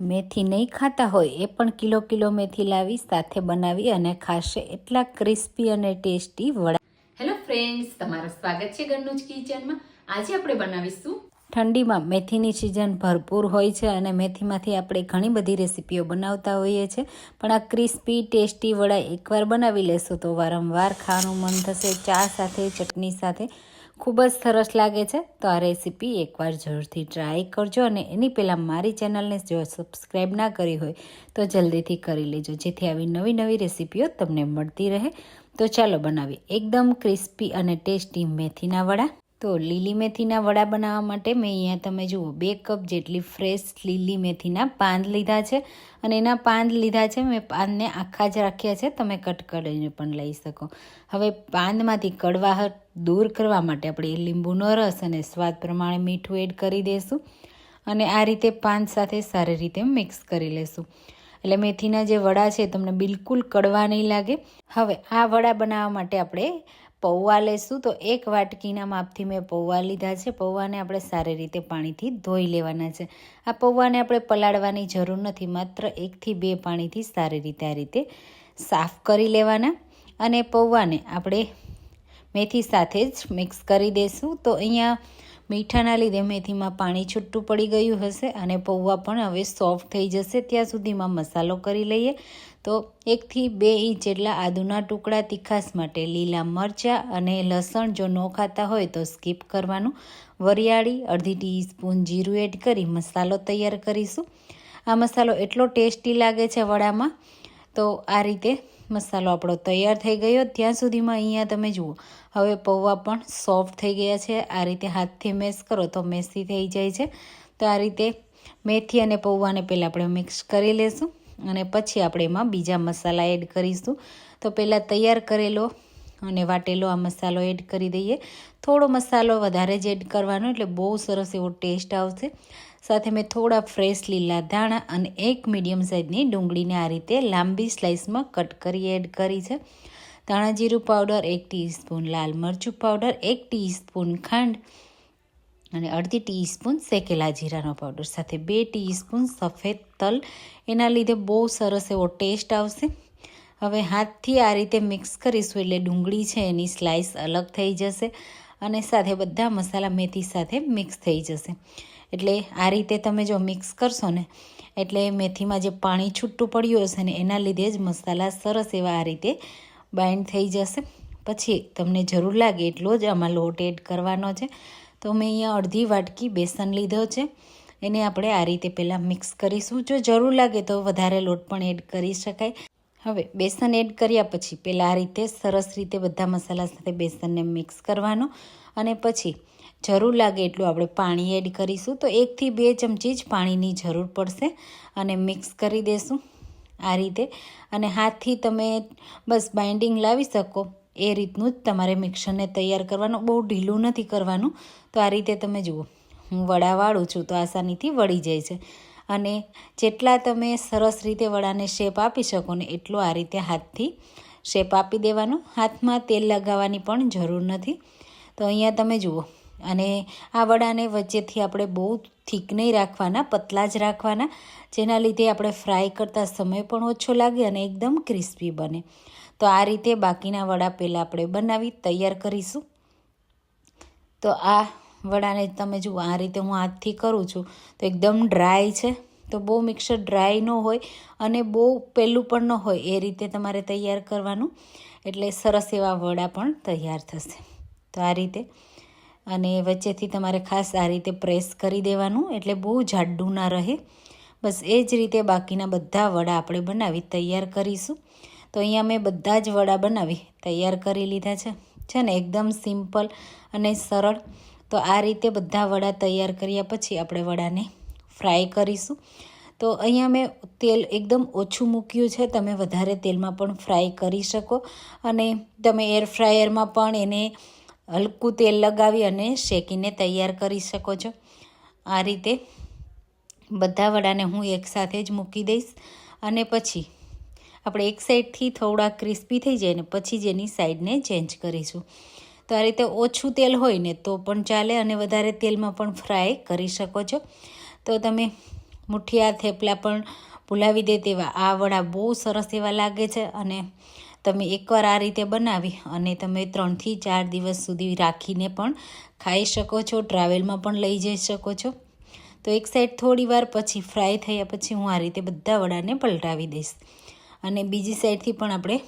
મેથી નહીં ખાતા હોય એ પણ કિલો કિલો મેથી લાવી સાથે બનાવી અને ખાશે એટલા ક્રિસ્પી અને ટેસ્ટી વડા. હેલો ફ્રેન્ડ્સ તમારું સ્વાગત છે ઘરનું જ કિચનમાં. આજે આપણે બનાવીશું ઠંડીમાં મેથીની સિઝન ભરપૂર હોય છે અને મેથીમાંથી આપણે ઘણી બધી રેસીપીઓ બનાવતા હોઈએ છીએ પણ આ ક્રિસ્પી ટેસ્ટી વડા એકવાર બનાવી લેશો તો વારંવાર ખાવાનું મન થશે ચા સાથે ચટણી સાથે ખૂબ જ સરસ લાગે છે, તો આ રેસીપી એકવાર જરૂરથી ટ્રાય કરજો અને એની પહેલાં મારી ચેનલને જો સબસ્ક્રાઈબ ના કરી હોય, તો જલ્દીથી કરી લેજો, જેથી આવી નવી નવી રેસીપીઓ તમને મળતી રહે. તો ચાલો બનાવીએ એકદમ ક્રિસ્પી અને ટેસ્ટી મેથીના વડા. તો લીલી મેથીના વડા બનાવવા માટે મેં અહીંયા તમે જુઓ, બે કપ જેટલી ફ્રેશ લીલી મેથીના પાંદ લીધા છે અને એના પાંદ લીધા છે મેં પાંદને આખા જ રાખ્યા છે, તમે કટ કરીને પણ લઈ શકો. હવે પાંદમાંથી કડવાહટ દૂર કરવા માટે આપણે લીંબુનો રસ અને સ્વાદ પ્રમાણે મીઠું એડ કરી દઈશું અને આ રીતે પાંદ સાથે સારી રીતે મિક્સ કરી લઈશું એટલે મેથીના જે વડા છે તમને બિલકુલ કડવા નહીં લાગે. હવે આ વડા બનાવવા માટે આપણે પૌવા લેશું તો એક વાટકીના માપથી મેં પૌવા લીધા છે. પૌવાને આપણે સારી રીતે પાણીથી ધોઈ લેવાના છે. આ પૌવાને આપણે પલાળવાની જરૂર નથી. માત્ર એકથી બે પાણીથી સારી રીતે આ રીતે સાફ કરી લેવાના અને પૌવાને આપણે મેથી સાથે જ મિક્સ કરી દઈશું તો અહીંયા મીઠાના લીધે મેથીમાં પાણી છૂટું પડી ગયું હશે અને પૌવા પણ હવે સોફ્ટ થઈ જશે. ત્યાં સુધીમાં મસાલો કરી લઈએ. તો એકથી બે ઇંચ જેટલા આદુના ટુકડા તીખાસ માટે લીલા મરચાં અને લસણ જો ન ખાતા હોય તો સ્કીપ કરવાનું. વરિયાળી, અડધી ટીસ્પૂન જીરું એડ કરી મસાલો તૈયાર કરીશું. આ મસાલો એટલો ટેસ્ટી લાગે છે વડામાં. તો આ રીતે મસાલો આપણો તૈયાર થઈ ગયો. ત્યાં સુધીમાં અહીંયા તમે જુઓ. હવે પૌવા પણ સોફ્ટ થઈ ગયા છે. આ રીતે હાથથી મેશ કરો તો મેસી થઈ જાય છે. તો આ રીતે મેથી અને પૌવાને પહેલાં આપણે મિક્સ કરી લેશું અને પછી આપણે એમાં બીજા મસાલા એડ કરીશું. તો પહેલાં તૈયાર કરેલો અને વાટેલો આ મસાલો એડ કરી દઈએ. થોડો મસાલો વધારે જ એડ કરવાનો એટલે બહુ સરસ એવો ટેસ્ટ આવશે. સાથે મેં થોડા ફ્રેશ લીલા ધાણા અને એક મીડિયમ સાઇઝની ડુંગળીને આ રીતે લાંબી સ્લાઇસમાં કટ કરી એડ કરી છે. ધાણા જીરું પાવડર, એક ટીસ્પૂન લાલ મરચું પાવડર, એક ટીસ્પૂન ખાંડ અને અડધી ટીસ્પૂન શેકેલા જીરાનો પાવડર. સાથે બે ટીસ્પૂન સફેદ તલ. એના લીધે બહુ સરસ એવો ટેસ્ટ આવશે. હવે હાથથી આ રીતે મિક્સ કરીશું એટલે ડુંગળી છે એની સ્લાઇસ અલગ થઈ જશે અને સાથે બધા મસાલા મેથી સાથે મિક્સ થઈ જશે. એટલે આ રીતે તમે જો મિક્સ કરશો ને, એટલે મેથીમાં જે પાણી છૂટું પડ્યું હશે ને, એના લીધે જ મસાલા સરસ એવા આ રીતે બાઇન્ડ થઈ જશે. પછી તમને જરૂર લાગે એટલો જ આમાં લોટ એડ કરવાનો છે. તો મેં અહીંયા અડધી વાટકી બેસન લીધો છે. એને આપણે આ રીતે પહેલાં મિક્સ કરીશું. જો જરૂર લાગે તો વધારે લોટ પણ એડ કરી શકાય. હવે બેસન એડ કર્યા પછી પહેલાં આ રીતે સરસ રીતે બધા મસાલા સાથે બેસનને મિક્સ કરવાનો અને પછી જરૂર લાગે એટલું આપણે પાણી એડ કરીશું. તો એકથી બે ચમચી જ પાણીની જરૂર પડશે અને મિક્સ કરી દેશું આ રીતે. અને હાથથી તમે બસ બાઇન્ડિંગ લાવી શકો. એ રીતનું જ તમારે મિક્સરને તૈયાર કરવાનું. બહુ ઢીલું નથી કરવાનું. તો આ રીતે તમે જુઓ, હું વડા વાળું છું તો આસાનીથી વળી જાય છે. અને જેટલા તમે સરસ રીતે વડાને શેપ આપી શકો ને એટલો આ રીતે હાથથી શેપ આપી દેવાનો. હાથમાં તેલ લગાવવાની પણ જરૂર નથી. તો અહીંયા તમે જુઓ. અને આ વડાને વચ્ચેથી આપણે બહુ થીક નહીં રાખવાના, પતલા જ રાખવાના. જેના લીધે આપણે ફ્રાય કરતા સમય પણ ઓછો લાગે અને એકદમ ક્રિસ્પી બને. તો આ રીતે બાકીના વડા પહેલાં આપણે બનાવી, તૈયાર કરીશું. તો આ વડાને તમે જુઓ, આ રીતે હું હાથથી કરું છું. તો એકદમ ડ્રાય છે. તો બહુ મિક્સર ડ્રાય ન હોય અને બહુ પહેલું પણ ન હોય એ રીતે તમારે તૈયાર કરવાનું. એટલે સરસ એવા વડા પણ તૈયાર થશે. તો આ રીતે. અને વચ્ચેથી તમારે ખાસ આ રીતે પ્રેસ કરી દેવાનું, એટલે બહુ જાડું ના રહે. બસ એ જ રીતે બાકીના બધા વડા આપણે બનાવી તૈયાર કરીશું. તો અહીંયા મેં બધા જ વડા બનાવી તૈયાર કરી લીધા છે. છે ને, એકદમ સિમ્પલ અને સરળ. તો આ રીતે બધા વડા તૈયાર કર્યા પછી આપણે વડાને ફ્રાય કરીશું. તો અહીંયા મેં તેલ એકદમ ઓછું મૂક્યું છે. તમે વધારે તેલમાં પણ ફ્રાય કરી શકો. અને તમે એર ફ્રાયરમાં પણ એને હલકું તેલ લગાવી અને શેકીને તૈયાર કરી શકો છો. આ રીતે બધા વડાને હું એકસાથે જ મૂકી દઈશ. અને પછી આપણે એક સાઈડથી થોડા ક્રિસ્પી થઈ જાય ને પછી જ એની સાઈડને ચેન્જ કરીશું. તો આ રીતે ઓછું તેલ હોય ને તો પણ ચાલે અને વધારે તેલમાં પણ ફ્રાય કરી શકો છો. તો તમે મુઠિયા, થેપલા પણ ભૂલાવી દે તેવા. આ વડા બહુ સરસ એવા લાગે છે અને તમે એકવાર આ રીતે બનાવી અને તમે ત્રણથી ચાર દિવસ સુધી રાખીને પણ ખાઈ શકો છો, ટ્રાવેલમાં પણ લઈ જઈ શકો છો. તો એક સાઈડ થોડી વાર પછી ફ્રાય થયા પછી હું આ રીતે બધા વડાને પલટાવી દઈશ. અને બીજી સાઈડથી પણ આપણે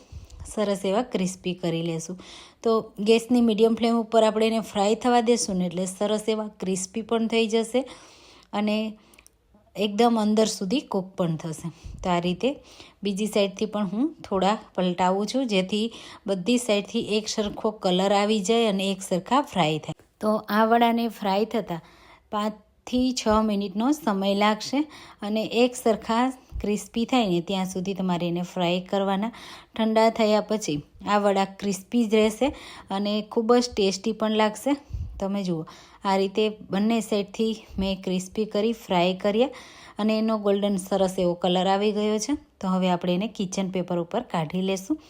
સરસ એવા ક્રિસ્પી કરી લેશું. તો ગેસની મીડિયમ ફ્લેમ ઉપર આપણે એને ફ્રાય થવા દેશું ને એટલે સરસ એવા ક્રિસ્પી પણ થઈ જશે અને એકદમ અંદર સુધી કૂક પણ થશે. તો આ રીતે બીજી સાઈડથી પણ હું થોડા પલટાવું છું, જેથી બધી સાઈડથી એક સરખો કલર આવી જાય અને એક સરખા ફ્રાય થાય. તો આ વડાને ફ્રાય થતાં પાંચથી છ મિનિટનો સમય લાગશે અને એક સરખા ક્રિસ્પી થાય ને ત્યાં સુધી તમારે એને ફ્રાય કરવાના. ઠંડા થયા પછી આ વડા ક્રિસ્પી જ રહેશે અને ખૂબ જ ટેસ્ટી પણ લાગશે. તમે જુઓ, આ રીતે બંને સાઈડથી મેં ક્રિસ્પી કરી, ફ્રાય કર્યા અને એનો ગોલ્ડન સરસ એવો કલર આવી ગયો છે. તો હવે આપણે એને કિચન પેપર ઉપર કાઢી લેશું.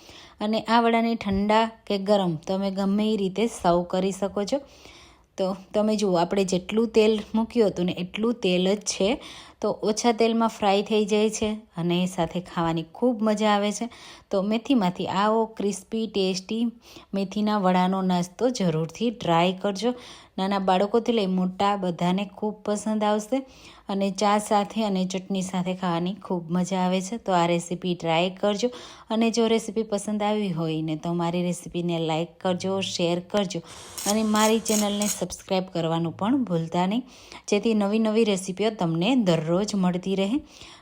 અને આ વડાને ઠંડા કે ગરમ તમે ગમે એ રીતે સર્વ કરી શકો છો. તો તમે જુઓ, આપણે જેટલું તેલ મૂક્યું હતું ને એટલું તેલ જ છે. તો ઓછા તેલમાં ફ્રાય થઈ જાય છે અને એ સાથે ખાવાની ખૂબ મજા આવે છે. તો મેથીમાંથી આવો ક્રિસ્પી, ટેસ્ટી મેથીના વડાનો નાસ્તો જરૂરથી ટ્રાય કરજો. નાના બાળકોથી લઈ મોટા બધાને ખૂબ પસંદ આવશે અને ચા સાથે અને ચટણી સાથે ખાવાની ખૂબ મજા આવે છે. તો આ રેસીપી ટ્રાય કરજો અને જો રેસીપી પસંદ આવી હોય ને તો મારી રેસીપીને લાઇક કરજો, શેર કરજો અને મારી ચેનલને સબસ્ક્રાઈબ કરવાનું પણ ભૂલતા નહીં. જેથી નવી નવી રેસીપીઓ તમને દરરોજ મળતી રહે.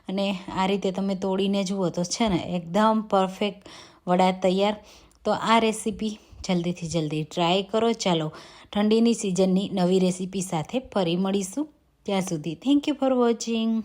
અને આ રીતે તમે તોડીને જુઓ તો છે ને, એકદમ પરફેક્ટ વડા તૈયાર. તો આ રેસીપી જલ્દીથી જલ્દી ટ્રાય કરો. ચાલો, ઠંડીની સિઝનની નવી રેસીપી સાથે ફરી મળીશું. ત્યાં સુધી થેન્ક યુ ફોર વોચિંગ